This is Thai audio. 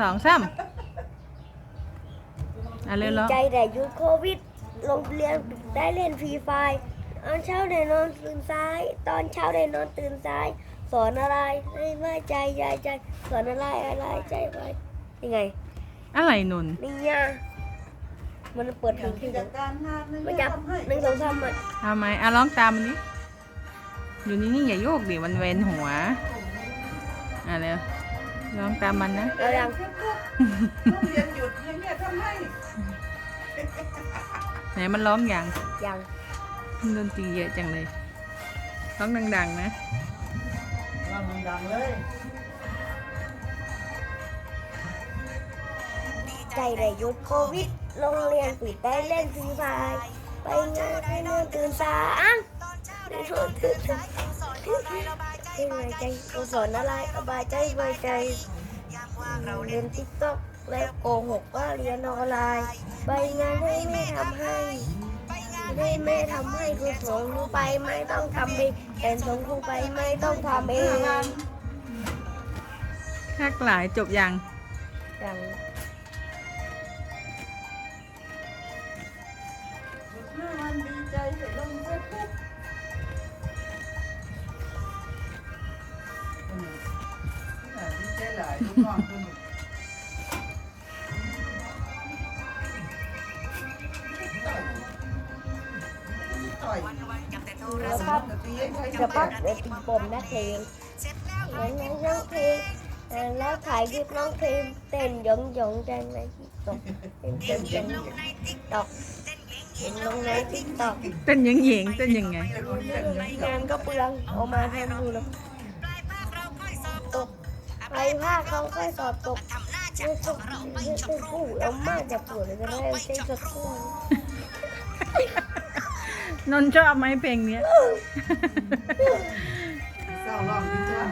สองสามอะเร็วดีแล้วใจแต่หยุดโควิดโรงเรียนได้เล่นฟรีไฟร์ตอนเช้าได้นอนตื่นสาย ตอนเช้าได้นอนตื่นสาย สอนอะไรไม่ไม่ใจยายใจ สอนอะไรอะไรใจไปยังไงอะไรนุนนี่ไงมันเปิดเพลงกิที่จการงานไม่มันได้จับทำให้หนึ่งสองสามมันทำไมอะร้องตามมันดิอยู่นิ่งๆอย่าโยกดิมันเวนหัว อะเร็ว ร้องตามมันนะ เรายัง โรงเรียนหยุดให้แม่ทำให้ ไหนมันร้องอย่าง ยัง ดนตรีเยอะจังเลยร้องดังๆนะ ว่ามันดังเลย ใจได้หยุดโควิดโรงเรียนปิดได้เล่นฟรีไฟร์ไปงานให้นอนตื่นสายได้นอนตื่นสาย ที่ไหนใจเราสอนอะไรอบายใจบายใจเรียนติ๊กต็อกแล้วโกหกว่าเรียนออนไลน์ไปงานให้แม่ทำให้ให้แม่ทำให้คือส่งหนูไปไม่ต้องทำเองแต่ส่งครูไปไม่ต้องทำเองคักหลายจบยังย่าง หลายลูกน้องคนนี้ต่อยต่อย แล้วก็ กะตีให้ใคร แล้วก็ ทำ เดี๋ยวตีปมนะเพลงแล้วนั่งร้องเพลงแล้วถ่ายคลิปร้องเพลงเต้นหยงหยงๆกันในติ๊กต็อกเต้นเต้นเต้นติ๊กต็อกเห็นลงในติ๊กต็อก เต้นยังเหยงเต้นยังไง งานก็เปลืองเอามาทำดูแล้วตก ไปภาคเขาค่อยสอบตกไม่ตกไม่ตกคู่แล้วมากจะปวดเลยก็ได้ใช้สักคู่นนชอบไหมเพลงเนี้ยเศร้าร้องดีจ้ะ